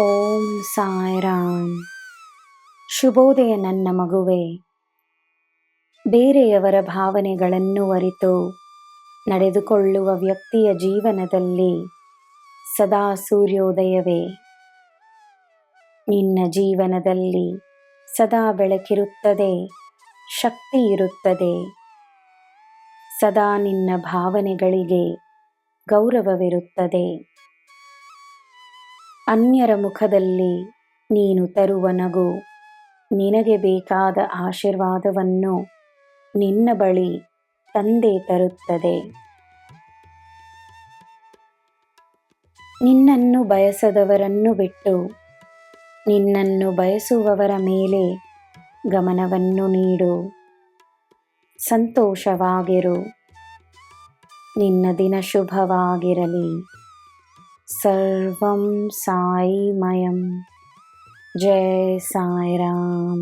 ಓಂ ಸಾಯಿರಾಮ್. ಶುಭೋದಯ ನನ್ನ ಮಗುವೆ. ಬೇರೆಯವರ ಭಾವನೆಗಳನ್ನು ಅರಿತು ನಡೆದುಕೊಳ್ಳುವ ವ್ಯಕ್ತಿಯ ಜೀವನದಲ್ಲಿ ಸದಾ ಸೂರ್ಯೋದಯವೇ. ನಿನ್ನ ಜೀವನದಲ್ಲಿ ಸದಾ ಬೆಳಕಿರುತ್ತದೆ, ಶಕ್ತಿ ಇರುತ್ತದೆ. ಸದಾ ನಿನ್ನ ಭಾವನೆಗಳಿಗೆ ಗೌರವವಿರುತ್ತದೆ. ಅನ್ಯರ ಮುಖದಲ್ಲಿ ನೀನು ತರುವ ನಗು. ನಿನಗೆ ಬೇಕಾದ ಆಶೀರ್ವಾದವನ್ನು ನಿನ್ನ ಬಳಿ ತಂದೆ ತರುತ್ತದೆ. ನಿನ್ನನ್ನು ಬಯಸದವರನ್ನು ಬಿಟ್ಟು ನಿನ್ನನ್ನು ಬಯಸುವವರ ಮೇಲೆ ಗಮನವನ್ನು ನೀಡು. ಸಂತೋಷವಾಗಿರು. ನಿನ್ನ ದಿನ ಶುಭವಾಗಿರಲಿ. सर्वं सायिमयं जय साई राम